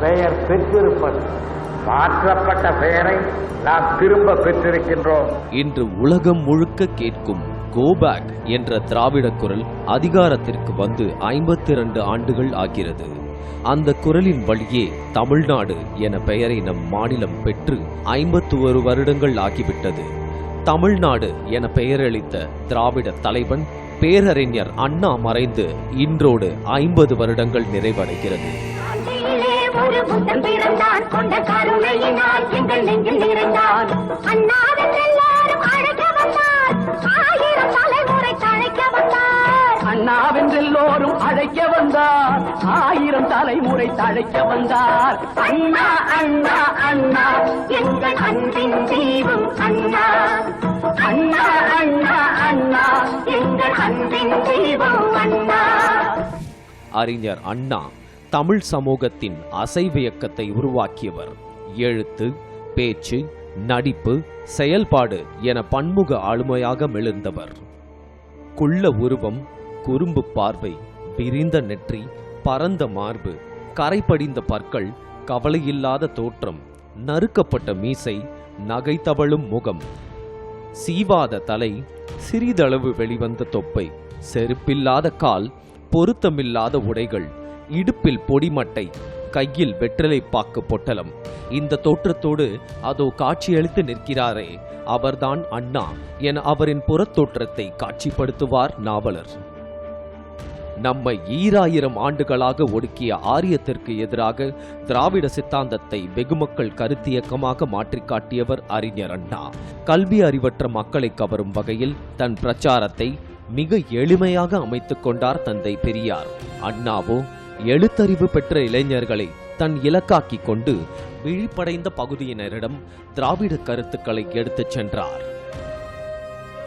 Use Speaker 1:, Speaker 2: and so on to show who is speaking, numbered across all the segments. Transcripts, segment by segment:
Speaker 1: பெயர் பெற்றிருப்பது. மாற்றப்பட்ட பெயரை நாம் திரும்ப பெற்றிருக்கின்றோம்.
Speaker 2: இன்று உலகம் முழுக்க கேட்கும் கோபேக் என்ற திராவிட குரல் அதிகாரத்திற்கு வந்து ஐம்பத்தி இரண்டு ஆண்டுகள் ஆகிறது. அந்த குரலின் வழியே தமிழ்நாடு என பெயரை நம் மாநிலம் பெற்று ஐம்பத்தி ஒரு வருடங்கள் ஆகிவிட்டது. தமிழ்நாடு என பெயரளித்த திராவிட தலைவன் பேரறிஞர் அண்ணா மறைந்து இன்றோடு ஐம்பது வருடங்கள் நிறைவடைகிறது.
Speaker 3: ஒரு புத்தன் பிறந்தான் கொண்ட கருணையினால் எங்கள் நெஞ்சில் நிறைந்தான் அண்ணாவின் எல்லாரும் அழைக்க வந்தார். ஆயிரம் தலைமுறை தழைக்க வந்தார்.
Speaker 4: அண்ணாவென்றெல்லோரும் அழைக்க வந்தார். ஆயிரம் தலைமுறை தழைக்க வந்தார்.
Speaker 3: அண்ணா அண்ணா அண்ணா. எங்கள் அன்பின் தீபம் அண்ணா. அண்ணா அண்ணா அண்ணா. எங்கள் அன்பின் தீபம் அண்ணா.
Speaker 2: அறிஞர் அண்ணா. தமிழ் சமூகத்தின் அசைவியக்கத்தை உருவாக்கியவர். எழுத்து பேச்சு நடிப்பு செயல்பாடு என பன்முக ஆளுமையாக மெழுந்தவர் குள்ள உருவம் குறும்பு பார்வை விரிந்த நெற்றி பரந்த மார்பு கரைபடிந்த பற்கள் கவலையில்லாத தோற்றம் நறுக்கப்பட்ட மீசை நகைத்தவளும் முகம் சீவாத தலை சிறிதளவு வெளிவந்த தொப்பை செருப்பில்லாத கால் பொருத்தமில்லாத உடைகள் இடுப்பில் பொடிமட்டை கையில் வெற்றிலை பாக்கு பொட்டலம். இந்த தோற்றத்தோடு அதோ காட்சியளித்து நிற்கிறாரே அவர்தான் அண்ணா என அவரின் புறத்தோற்றத்தை காட்சிப்படுத்துவார் நாவலர். நம்மை ஈராயிரம் ஆண்டுகளாக ஒடுக்கிய ஆரியத்திற்கு எதிராக திராவிட சித்தாந்தத்தை வெகுமக்கள் கருத்தியக்கமாக மாற்றிக் காட்டியவர் அறிஞர் அண்ணா. கல்வி அறிவற்ற மக்களை கவரும் வகையில் தன் பிரச்சாரத்தை மிக எளிமையாக அமைத்துக் கொண்டார் தந்தை பெரியார். அண்ணாவோ எழுத்தறிவு பெற்ற இளைஞர்களை தன் இலக்காக்கிக் கொண்டு விழிப்படைந்த பகுதியினரிடம் திராவிட கருத்துக்களை எடுத்துச் சென்றார்.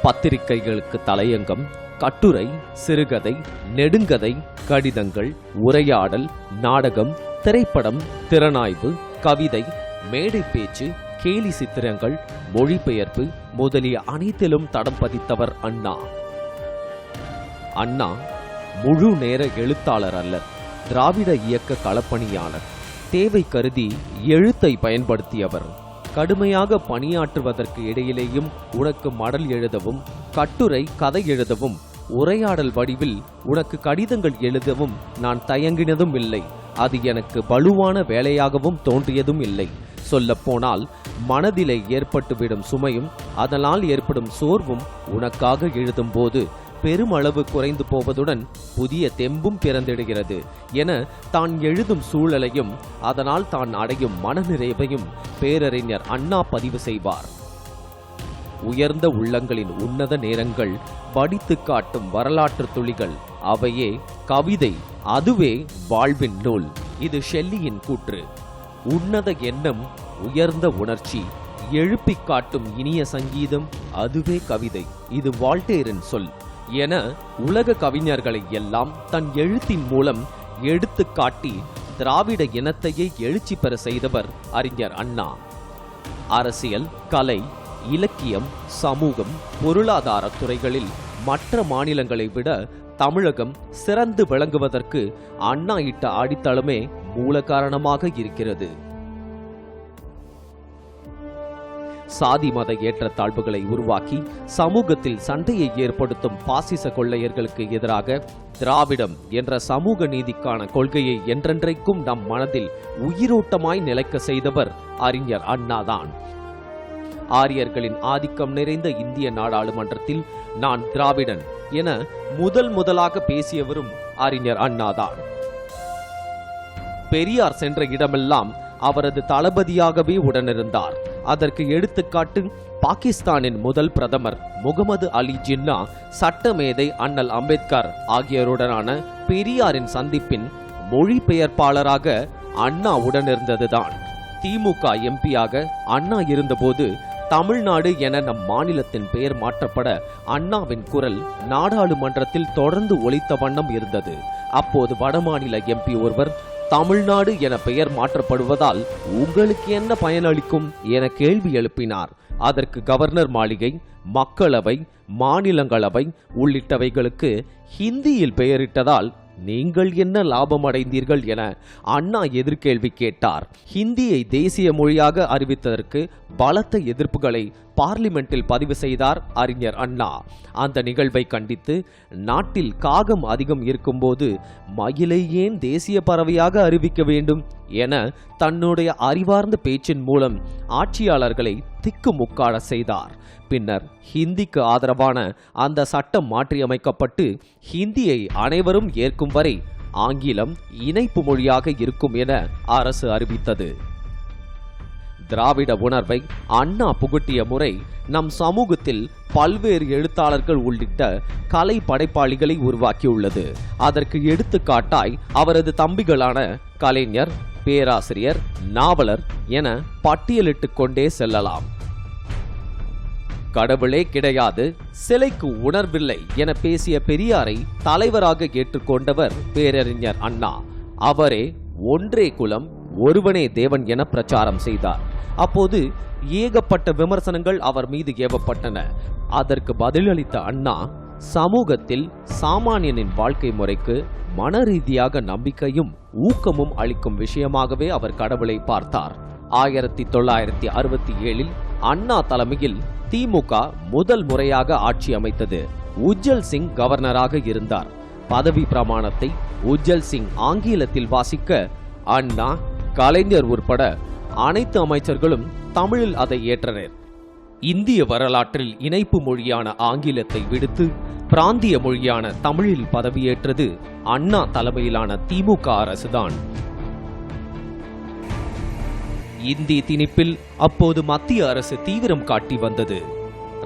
Speaker 2: பத்திரிகைகளுக்கு தலையங்கம் கட்டுரை சிறுகதை நெடுங்கதை கடிதங்கள் உரையாடல் நாடகம் திரைப்படம் திறனாய்வு கவிதை மேடை பேச்சு கேலி சித்திரங்கள் மொழிபெயர்ப்பு முதலிய அனைத்திலும் தடம் பதித்தவர் அண்ணா. அண்ணா முழு நேர எழுத்தாளர் அல்லர். திராவிட இயக்க களப்பணியாளர். தேவை கருதி எழுத்தை பயன்படுத்தியவர். கடுமையாக பணியாற்றுவதற்கு இடையிலேயும் உனக்கு மடல் எழுதவும் கட்டுரை கதை எழுதவும் உரையாடல் வடிவில் உனக்கு கடிதங்கள் எழுதவும் நான் தயங்கினதும் இல்லை. அது எனக்கு வலுவான வேலையாகவும் தோன்றியதும் இல்லை. சொல்லப்போனால் மனதிலே ஏற்பட்டுவிடும் சுமையும் அதனால் ஏற்படும் சோர்வும் உனக்காக எழுதும்போது பெருமளவு குறைந்து போவதுடன் புதிய தெம்பும் பிறந்திடுகிறது என தான் எழுதும் சூழலையும் அதனால் தான் அடையும் மனநிறைவையும் பேரறிஞர் அண்ணா பதிவு செய்வார். உயர்ந்த உள்ளங்களின் உன்னத நேரங்கள் படித்து காட்டும் வரலாற்று துளிகள் அவையே கவிதை அதுவே வாழ்வின் நூல். இது ஷெல்லியின் கூற்று. உன்னத எண்ணம் உயர்ந்த உணர்ச்சி எழுப்பிக் காட்டும் இனிய சங்கீதம் அதுவே கவிதை. இது வால்டேரின் சொல். என உலக கவிஞர்களை எல்லாம் தன் எழுத்தின் மூலம் எடுத்து காட்டி திராவிட இனத்தையே எழுச்சி பெற செய்தவர் அறிஞர் அண்ணா. அரசியல் கலை இலக்கியம் சமூகம் பொருளாதார துறைகளில் மற்ற மாநிலங்களை விட தமிழகம் சிறந்து விளங்குவதற்கு அண்ணா இட்ட அடித்தளமே மூல காரணமாக இருக்கிறது. சாதி மத ஏற்றத்தாழ்வுகளை உருவாக்கி சமூகத்தில் சண்டையை ஏற்படுத்தும் பாசிச கொள்ளையர்களுக்கு எதிராக திராவிடம் என்ற சமூக நீதிக்கான கொள்கையை என்றென்றைக்கும் நம் மனதில் உயிரோட்டமாய் நிலைக்க செய்தவர் அறிஞர் அண்ணாதான். ஆரியர்களின் ஆதிக்கம் நிறைந்த இந்திய நாடாளுமன்றத்தில் நான் திராவிடன் என முதல் முதலாக பேசியவரும் அறிஞர் அண்ணாதான். பெரியார் சென்ற இடமெல்லாம் அவரது தளபதியாகவே உடனிருந்தார். அதற்கு எடுத்துக்காட்டு பாகிஸ்தானின் முதல் பிரதமர் முகமது அலி ஜின்னா சட்டமேதை அண்ணல் அம்பேத்கர் ஆகியோருடனான பெரியாரின் சந்திப்பின் மொழிபெயர்ப்பாளராக அண்ணா உடனிருந்ததுதான் திமுக எம்பியாக அண்ணா இருந்தபோது தமிழ்நாடு என நம் மாநிலத்தின் பெயர் மாற்றப்பட அண்ணாவின் குரல் நாடாளுமன்றத்தில் தொடர்ந்து ஒலித்த வண்ணம் இருந்தது. அப்போது வடமாநில எம்பி ஒருவர் தமிழ்நாடு என பெயர் மாற்றப்படுவதால் உங்களுக்கு என்ன பயனளிக்கும் என கேள்வி எழுப்பினார். அதற்கு கவர்னர் மாளிகை மக்களவை மாநிலங்களவை உள்ளிட்டவைகளுக்கு ஹிந்தியில் பெயரிட்டதால் நீங்கள் என்ன லாபம் அடைந்தீர்கள் என அண்ணா எதிர்கேள்வி கேட்டார். ஹிந்தியை தேசிய மொழியாக அறிவித்ததற்கு பலத்த எதிர்ப்புகளை பார்லிமெண்டில் பதிவு செய்தார் அறிஞர் அண்ணா. அந்த நிகழ்வை கண்டித்து நாட்டில் காகம் அதிகம் இருக்கும்போது மயிலை ஏன் தேசிய பறவையாக அறிவிக்க வேண்டும் என தன்னுடைய அறிவார்ந்த பேச்சின் மூலம் ஆட்சியாளர்களை திக்குமுக்காட செய்தார். பின்னர் ஹிந்திக்கு ஆதரவான அந்த சட்டம் மாற்றியமைக்கப்பட்டு ஹிந்தியை அனைவரும் ஏற்கும் வரை ஆங்கிலம் இணைப்பு மொழியாக இருக்கும் என அரசு அறிவித்தது. திராவிட உணர்வை அண்ணா புகட்டிய முறை நம் சமூகத்தில் பல்வேறு எழுத்தாளர்கள் உள்ளிட்ட கலை படைப்பாளிகளை உருவாக்கியுள்ளது. அதற்கு எடுத்துக்காட்டாய் அவரது தம்பிகளான கலைஞர் பேராசிரியர் நாவலர் என பட்டியலிட்டுக் கொண்டே செல்லலாம். கடவுளே கிடையாது சிலைக்கு உணர்வில்லை என பேசிய பெரியாரை தலைவராக ஏற்றுக்கொண்டவர் பேரறிஞர் அண்ணா. அவரே ஒன்றே குலம் ஒருவனே தேவன் என பிரச்சாரம் செய்தார். அப்போது ஏகப்பட்ட விமர்சனங்கள் அவர் மீது ஏவப்பட்டன. அதற்கு பதிலளித்த அண்ணா சமூகத்தில் சாமானியனின் வாழ்க்கை முறைக்கு மன ரீதியாக நம்பிக்கையும் ஊக்கமும் அளிக்கும் விஷயமாகவே அவர் கடவுளை பார்த்தார். ஆயிரத்தி தொள்ளாயிரத்தி அறுபத்தி ஏழில் அண்ணா தலைமையில் திமுக முதல் முறையாக ஆட்சி அமைத்தது. உஜ்ஜல் சிங் கவர்னராக இருந்தார். பதவி பிரமாணத்தை உஜ்ஜல் சிங் ஆங்கிலத்தில் வாசிக்க அண்ணா கலைஞர் உட்பட அனைத்து அமைச்சர்களும் தமிழில் அதை ஏற்றனர். இந்திய வரலாற்றில் இணைப்பு மொழியான ஆங்கிலத்தை விடுத்து பிராந்திய மொழியான தமிழில் பதவியேற்றது அண்ணா தலைமையிலான திமுக அரசுதான். இந்தி திணிப்பில் அப்போது மத்திய அரசு தீவிரம் காட்டி வந்தது.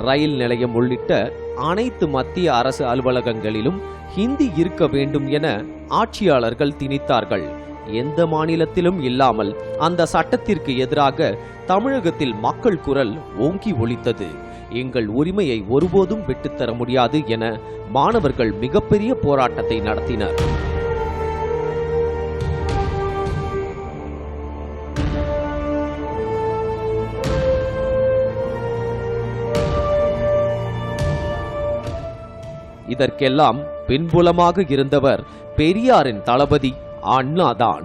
Speaker 2: ரயில் நிலையம் உள்ளிட்ட அனைத்து மத்திய அரசு அலுவலகங்களிலும் ஹிந்தி இருக்க வேண்டும் என ஆட்சியாளர்கள் திணித்தார்கள். எந்த மாநிலத்திலும் இல்லாமல் அந்த சட்டத்திற்கு எதிராக தமிழகத்தில் மக்கள் குரல் ஓங்கி ஒலித்தது. எங்கள் உரிமையை ஒருபோதும் விட்டுத்தர முடியாது என மாணவர்கள் மிகப்பெரிய போராட்டத்தை நடத்தினர். இதற்கெல்லாம் பின்புலமாக இருந்தவர் பெரியாரின் தளபதி அண்ணாதான்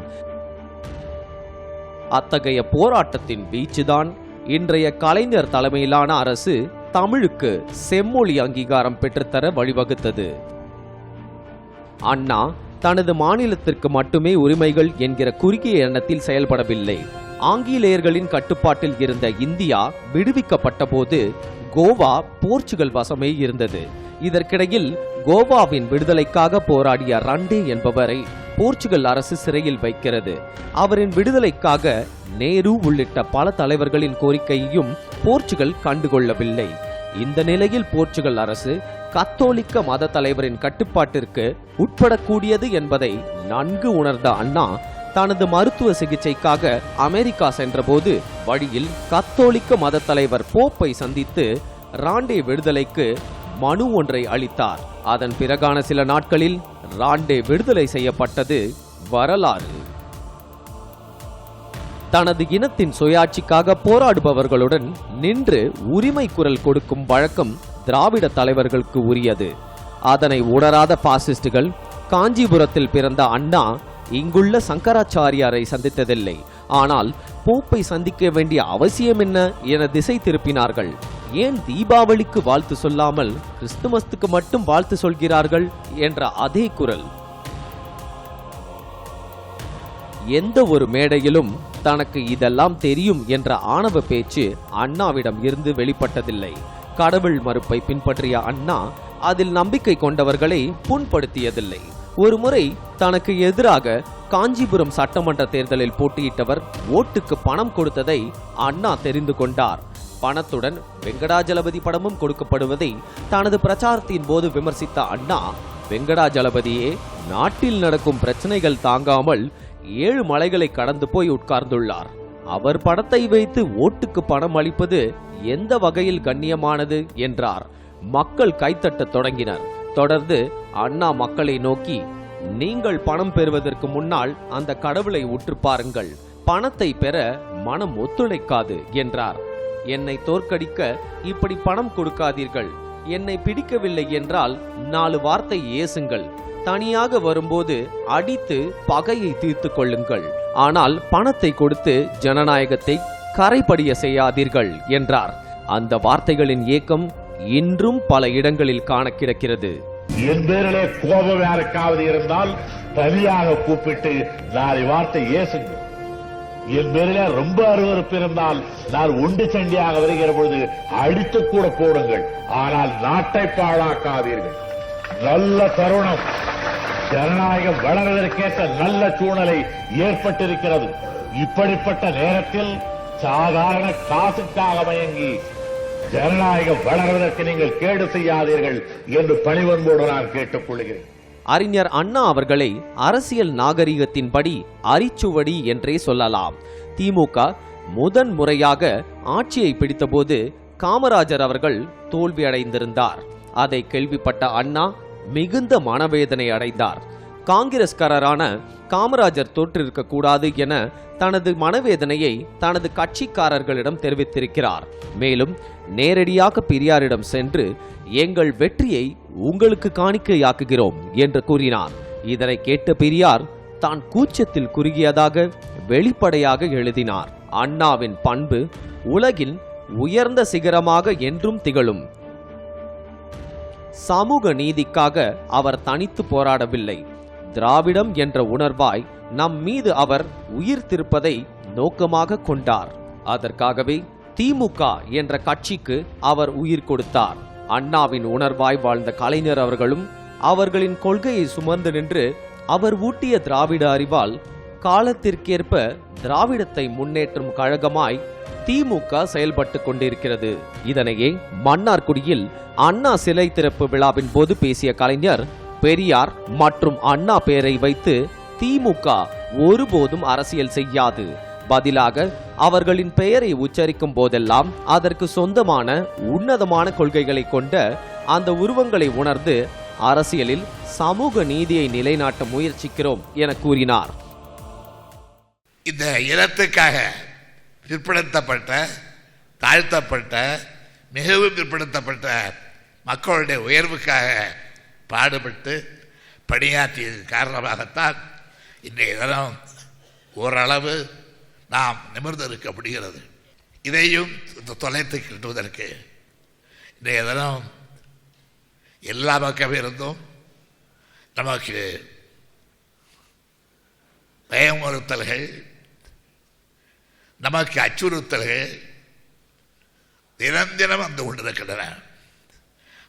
Speaker 2: அத்தகைய போராட்டத்தின் வீச்சுதான் இன்றைய கலைஞர் தலைமையிலான அரசு தமிழுக்கு செம்மொழி அங்கீகாரம் பெற்றுத்தர வழிவகுத்தது. அண்ணா தனது மாநிலத்திற்கு மட்டுமே உரிமைகள் என்கிற குறுகிய எண்ணத்தில் செயல்படவில்லை. ஆங்கிலேயர்களின் கட்டுப்பாட்டில் இருந்த இந்தியா விடுவிக்கப்பட்ட போது கோவா போர்ச்சுகல் வசமே இருந்தது. இதற்கிடையில் கோவாவின் விடுதலைக்காக போராடிய ரண்டே என்பவரை போர்ச்சுகல் அரசு சிறையில் வைக்கிறது. அவரின் விடுதலைக்காக நேரு உள்ளிட்ட பல தலைவர்களின் கோரிக்கையையும் போர்ச்சுகல் கண்டுகொள்ளவில்லை. இந்த நிலையில் போர்ச்சுகல் அரசு கத்தோலிக்க மத தலைவரின் கட்டுப்பாட்டிற்கு உட்படக்கூடியது என்பதை நன்கு உணர்ந்த அண்ணா தனது மருத்துவ சிகிச்சைக்காக அமெரிக்கா சென்றபோது வழியில் கத்தோலிக்க மத தலைவர் போப்பை சந்தித்து ராண்டே விடுதலைக்கு மனு ஒன்றை அளித்தார். அதன் பிறகான சில நாட்களில் ராண்டே விடுதலை செய்யப்பட்டது வரலாறு. தனது இனத்தின் சுயாட்சிக்காக போராடுபவர்களுடன் நின்று உரிமை குரல் கொடுக்கும் வழக்கம் திராவிட தலைவர்களுக்கு உரியது. அதனை உணராத பாசிஸ்டுகள் காஞ்சிபுரத்தில் பிறந்த அண்ணா இங்குள்ள சங்கராச்சாரியாரை சந்தித்ததில்லை. ஆனால் போப்பை சந்திக்க வேண்டிய அவசியம் என்ன என திசை திருப்பினார்கள். ஏன் தீபாவளிக்கு வாழ்த்து சொல்லாமல் கிறிஸ்துமஸ்துக்கு மட்டும் வாழ்த்து சொல்கிறார்கள் என்ற அதே குரல்? எந்த ஒரு மேடையிலும் தனக்கு இதெல்லாம் தெரியும் என்ற ஆணவ பேச்சு அண்ணாவிடம் இருந்து வெளிப்பட்டதில்லை. கடவுள் மறுப்பை பின்பற்றிய அண்ணா அதில் நம்பிக்கை கொண்டவர்களை புண்படுத்தியதில்லை. ஒருமுறை தனக்கு எதிராக காஞ்சிபுரம் சட்டமன்ற தேர்தலில் போட்டியிட்டவர் ஓட்டுக்கு பணம் கொடுத்ததை அண்ணா தெரிந்து கொண்டார். பணத்துடன் வெங்கடாஜலபதி படமும் கொடுக்கப்படுவதை தனது பிரச்சாரத்தின் போது விமர்சித்த அண்ணா வெங்கடாஜலபதியே நாட்டில் நடக்கும் பிரச்சனைகள் தாங்காமல் ஏழு மலைகளை கடந்து போய் உட்கார்ந்துள்ளார். அவர் படத்தை வைத்து ஓட்டுக்கு பணம் அளிப்பது எந்த வகையில் கண்ணியமானது? என்றார். மக்கள் கைத்தட்டத் தொடங்கினர். தொடர்ந்து அண்ணா மக்களை நோக்கி நீங்கள் பணம் பெறுவதற்கு முன்னால் அந்த கடவுளை உற்று பாருங்கள். பணத்தை பெற மனம் ஒத்துழைக்காது என்றார். என்னை தோற்கடிக்க இப்படி பணம் கொடுக்காதீர்கள். என்னை பிடிக்கவில்லை என்றால் நாலு வார்த்தை ஏசுங்கள். தனியாக வரும்போது அடித்து பகையை தீர்த்து கொள்ளுங்கள். ஆனால் பணத்தை கொடுத்து ஜனநாயகத்தை கரைபடிய செய்யாதீர்கள் என்றார். அந்த வார்த்தைகளின் ஏக்கம் இன்றும் பல இடங்களில் காண கிடக்கிறது
Speaker 5: என் பேரிலே கோபம் யாருக்காவது இருந்தால் தனியாக கூப்பிட்டு நாளை வார்த்தை ஏசுங்கள். என் பேரிலே ரொம்ப அருவருப்பு இருந்தால் நான் உண்டு சண்டியாக வருகிற பொழுது அடித்து கூட போடுங்கள். ஆனால் நாட்டை பாழாக்காதீர்கள். நல்ல தருணம். ஜனநாயகம் வளர்வதற்கேற்ற நல்ல சூழ்நிலை ஏற்பட்டிருக்கிறது. இப்படிப்பட்ட நேரத்தில் சாதாரண காசுக்காக மயங்கி ஜனநாயகம் வளர்வதற்கு நீங்கள் கேடு செய்யாதீர்கள் என்று பணிவன்போடு நான் கேட்டுக் கொள்கிறேன்
Speaker 2: அறிஞர் அண்ணா அவர்களை அரசியல் நாகரிகத்தின்படி அரிச்சுவடி என்றே சொல்லலாம். திமுக முதன் முறையாக ஆட்சியை பிடித்தபோது காமராஜர் அவர்கள் தோல்வியடைந்திருந்தார் அதை கேள்விப்பட்ட அண்ணா மிகுந்த மனவேதனை அடைந்தார். காங்கிரஸ்காரரான காமராஜர் தோற்றிருக்க கூடாது என தனது மனவேதனையை தனது கட்சிக்காரர்களிடம் தெரிவித்திருக்கிறார். மேலும் நேரடியாக பெரியாரிடம் சென்று எங்கள் வெற்றியை உங்களுக்கு காணிக்கையாக்குகிறோம் என்று கூறினார் இதனை கேட்ட பெரியார் தான் கூச்சத்தில் குறுகியதாக வெளிப்படையாக எழுதினார். அண்ணாவின் பண்பு உலகில் உயர்ந்த சிகரமாக என்றும் திகழும். சமூக நீதிக்காக அவர் தனித்து போராடவில்லை. திராவிடம் என்ற உணர்வாய் நம் மீது அவர் உயிர் திருப்பதை நோக்கமாக கொண்டார். அதற்காகவே திமுக என்ற கட்சிக்கு அவர் உயிர் கொடுத்தார். அண்ணாவின் உணர்வாய் வாழ்ந்த கலைஞர் அவர்களும் அவர்களின் கொள்கையை சுமந்து நின்று அவர் ஊட்டிய திராவிட அறிவால் காலத்திற்கேற்ப திராவிடத்தை முன்னேற்றும் கழகமாய் திமுக செயல்பட்டு கொண்டிருக்கிறது. இதனையே மன்னார்குடியில் அண்ணா சிலை திறப்பு விழாவின் போது பேசிய கலைஞர் பெரியார் மற்றும் அண்ணா பெயரை வைத்து திமுக ஒருபோதும் அரசியல் செய்யாது. பதிலாக அவர்களின் பெயரை உச்சரிக்கும் போதெல்லாம் அதற்கு சொந்தமான உன்னதமான கொள்கைகளை கொண்ட அந்த உருவங்களை உணர்ந்து அரசியலில் சமூக நீதியை நிலைநாட்ட முயற்சிக்கிறோம் என கூறினார்.
Speaker 6: இந்த இனத்துக்காக பிற்படுத்தப்பட்ட தாழ்த்தப்பட்ட மிகவும் பிற்படுத்தப்பட்ட மக்களுடைய உயர்வுக்காக பாடுபட்டு பணியாற்றியது காரணமாகத்தான் இன்றைய தினம் ஓரளவு நாம் நிமிர்ந்து இருக்க முடிகிறது. இதையும் தொலைத்து கிட்டுவதற்கு இன்றைய தினம் எல்லா பக்கம் இருந்தும் நமக்கு பயமுறுத்தல்கள் நமக்கு அச்சுறுத்தல்கள் தினம் தினம் வந்து கொண்டிருக்கின்றன.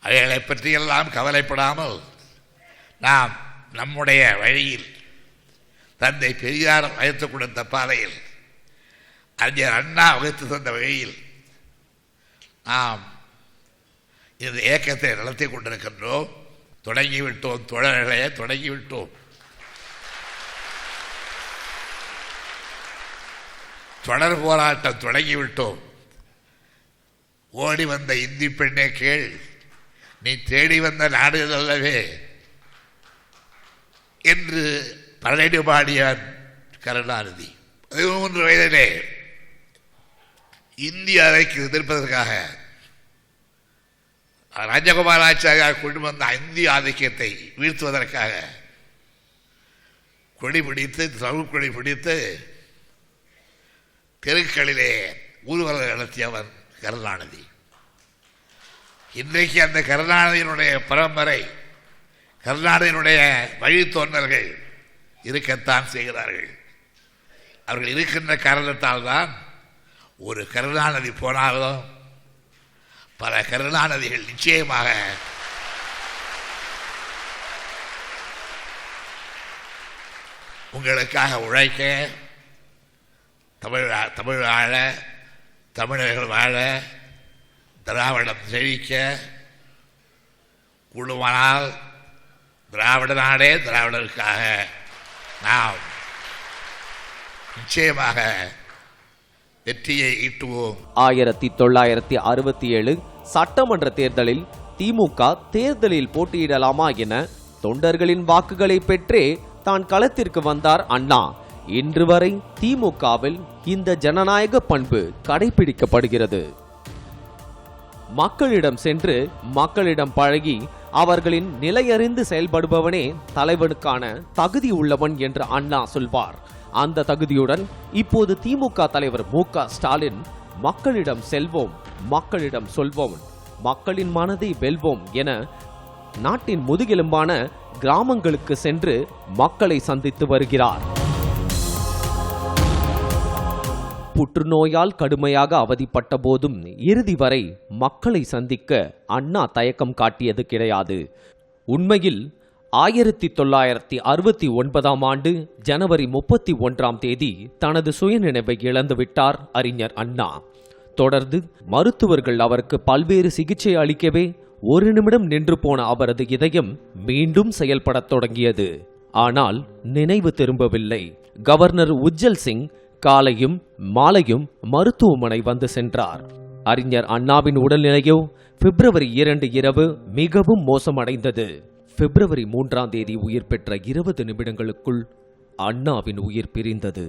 Speaker 6: அவைகளை பற்றியெல்லாம் கவலைப்படாமல் நாம் நம்முடைய வழியில் தந்தை பெரியார் வகுத்து கொடுத்த பாதையில் அறிஞர் அண்ணா வகுத்து தந்த வழியில் நாம் இந்த இயக்கத்தை நடத்தி கொண்டிருக்கின்றோம். தொடங்கிவிட்டோம் தொடர்களே தொடங்கிவிட்டோம். தொடர் போராட்டம் தொடங்கிவிட்டோம். ஓடி வந்த இந்தி பெண்ணே கேள் நீ தேடி வந்த நாடு அல்லவே. என்று பழனி பாடியார் கருணாநிதி பதிமூன்று வயதிலே. இந்திய அறைக்கு எதிர்ப்பதற்காக ராஜகுமார் ஆச்சாரியார் கொண்டு வந்த இந்திய ஆதிக்கத்தை வீழ்த்துவதற்காக. கொடி பிடித்து தமிழ் கொடி பிடித்து தெருக்களிலே ஊர்வலம் நடத்தியவர் கருணாநிதி. இன்றைக்கு அந்த கருணாநிதியினுடைய பரம்பரை கருணாநிதியினுடைய வழித்தோன்றல்கள் இருக்கத்தான் செய்கிறார்கள். அவர்கள் இருக்கின்ற காரணத்தால் தான் ஒரு கருணாநதி போனாலும் பல கருணாநதிகள் நிச்சயமாக உங்களுக்காக உழைக்க தமிழ் தமிழ் வாழ தமிழர்கள் வாழ திராவிடம் செழிக்க குழுவானால் திராவிட நாடே திராவிடருக்காக நாம் நிச்சயமாக வெற்றியை ஈட்டுவோம்.
Speaker 2: ஆயிரத்தி தொள்ளாயிரத்தி அறுபத்தி ஏழு சட்டமன்ற தேர்தலில் திமுக தேர்தலில் போட்டியிடலாமா என தொண்டர்களின் வாக்குகளை பெற்றே தான் களத்திற்கு வந்தார் அண்ணா. இன்று வரை திமுகவில் இந்த ஜனநாயக பண்பு கடைபிடிக்கப்படுகிறது. மக்களிடம் சென்று மக்களிடம் பழகி அவர்களின் நிலையறிந்து செயல்படுபவனே தலைவனுக்கான தகுதி உள்ளவன் என்று அண்ணா சொல்வார். அந்த தகுதியுடன் இப்போது திமுக தலைவர் மு க ஸ்டாலின் மக்களிடம் செல்வோம் மக்களிடம் சொல்வோம் மக்களின் மனதை வெல்வோம் என நாட்டின் முதுகெலும்பான கிராமங்களுக்கு சென்று மக்களை சந்தித்து வருகிறார். புற்றுநோயால் கடுமையாக அவதிப்பட்ட போதும் இறுதி வரை மக்களை சந்திக்க அண்ணா தயக்கம் காட்டியது கிடையாது. உண்மையில் ஆயிரத்தி தொள்ளாயிரத்தி அறுபத்தி ஒன்பதாம் ஆண்டு ஜனவரி முப்பத்தி ஒன்றாம் தேதி தனது சுயநினைவை இழந்துவிட்டார் அறிஞர் அண்ணா. தொடர்ந்து மருத்துவர்கள் அவருக்கு பல்வேறு சிகிச்சை அளிக்கவே ஒரு நிமிடம் நின்று போன அவரது இதயம் மீண்டும் செயல்படத் தொடங்கியது. ஆனால் நினைவு திரும்பவில்லை. கவர்னர் உஜ்ஜல் சிங் காலையும் மாலையும் மருத்துவமனை வந்து சென்றார். அறிஞர் அண்ணாவின் உடல்நிலையோ பிப்ரவரி இரண்டு இரவு மிகவும் மோசமடைந்தது. பிப்ரவரி மூன்றாம் தேதி உயிர் பெற்ற இருபது நிமிடங்களுக்குள் அண்ணாவின் உயிர் பிரிந்தது.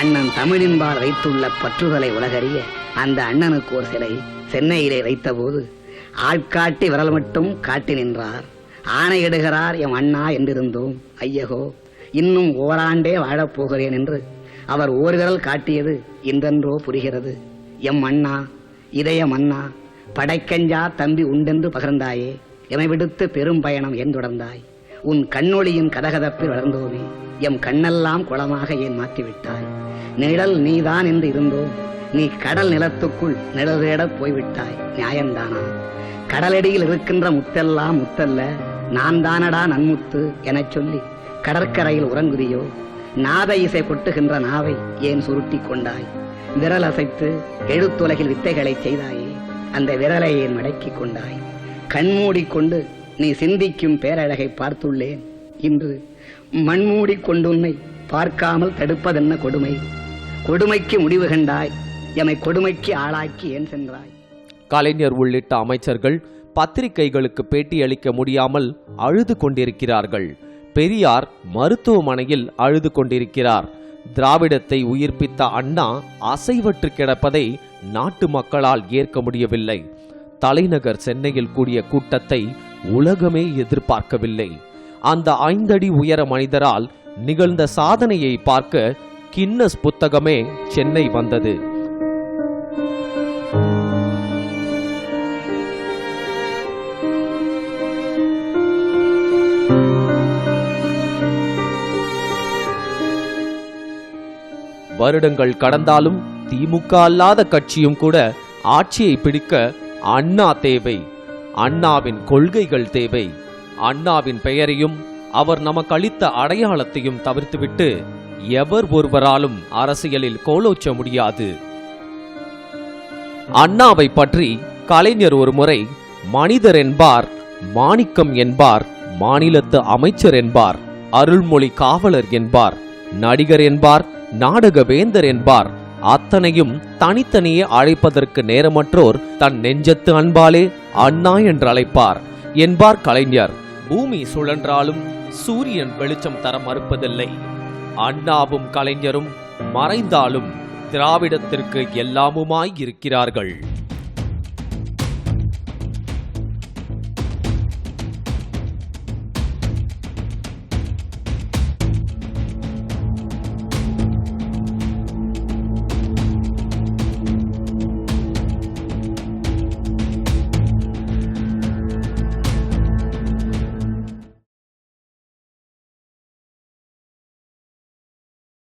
Speaker 7: அண்ணன் தமிழின்பால் வைத்துள்ள பற்றுதலை உலகறிய அந்த அண்ணனுக்கு ஒரு சிலை சென்னையிலே வைத்தபோது ஆட்காட்டி விரல் மட்டும் காட்டி நின்றார். ஆணையிடுகிறார் எம் அண்ணா என்றிருந்தோம். ஐயகோ இன்னும் ஓராண்டே வாழப் போகிறேன் என்று அவர் ஓர் விரல் காட்டியது இன்றென்றோ புரிகிறது. எம் அண்ணா இதயம் அண்ணா படைக்கஞ்சா தம்பி உண்டென்று பகிர்ந்தாயே. எமை விடுத்து பெரும் பயணம் என் தொடர்ந்தாய். உன் கண்ணொளியின் கதகதப்பில் வளர்ந்தோமே. எம் கண்ணெல்லாம் குளமாக ஏன் மாற்றிவிட்டாய்? நிழல் நீதான் என்று இருந்தோம் நீ கடல் நிலத்துக்குள் நிழல் தேடப் போய்விட்டாய். நியாயம்தானா கடலடியில் இருக்கின்ற முத்தெல்லாம் முத்தல்ல. நான் தானடா நன்முத்து எனச் சொல்லி கடற்கரையில் உறங்குதியோ? நாத இசை கொட்டுகின்ற நாவை ஏன் சுருட்டிக் கொண்டாய்? விரல் அசைத்து எழுத்துலகில் வித்தைகளை செய்தாயே. அந்த விரலை ஏன் மடக்கிக் கொண்டாய்? கண்மூடிக்கொண்டு நீ சிந்திக்கும் பேரழகை பார்த்துள்ளேன். இன்று மண்மூடிக் கொண்டுன்னை பார்க்காமல் தடுப்பதென்ன கொடுமை? கொடுமைக்கு முடிவு கண்டாய் எமை கொடுமைக்கு ஆளாக்கி ஏன் சென்றாய்?
Speaker 2: கலைஞர் உள்ளிட்ட அமைச்சர்கள் பத்திரிகைகளுக்கு பேட்டியளிக்க முடியாமல் அழுது கொண்டிருக்கிறார்கள். பெரியார் மருத்துவமனையில் அழுது கொண்டிருக்கிறார். திராவிடத்தை உயிர்ப்பித்த அண்ணா அசைவற்று கிடப்பதை நாட்டு மக்களால் ஏற்க முடியவில்லை. தலைநகர் சென்னையில் கூடிய கூட்டத்தை உலகமே எதிர்பார்க்கவில்லை. அந்த ஐந்தடி உயர மனிதரால் நிகழ்ந்த சாதனையை பார்க்க கின்னஸ் புத்தகமே சென்னை வந்தது. வருடங்கள் கடந்தாலும் திமுக அல்லாத கட்சியும் கூட ஆட்சியை பிடிக்க அண்ணா தேவை அண்ணாவின் கொள்கைகள் தேவை. அண்ணாவின் பெயரையும் அவர் நமக்கு அளித்த அடையாளத்தையும் தவிர்த்துவிட்டு எவர் ஒருவராலும் அரசியலில் கோலோச்ச முடியாது. அண்ணாவை பற்றி கலைஞர் ஒரு முறை மனிதர் என்பார் மாணிக்கம் என்பார் மாநிலத்து அமைச்சர் என்பார் அருள்மொழி காவலர் என்பார் நடிகர் என்பார் நாடக வேந்தர் என்பார் அத்தனையும் தனித்தனியே அழைப்பதற்கு நேரமற்றோர் தன் நெஞ்சத்து அன்பாலே அண்ணா என்று அழைப்பார். என்பார் கலைஞர். பூமி சுழன்றாலும் சூரியன் வெளிச்சம் தர மறுப்பதில்லை. அண்ணாவும் கலைஞரும் மறைந்தாலும் திராவிடத்திற்கு எல்லாமுமாய் இருக்கிறார்கள்.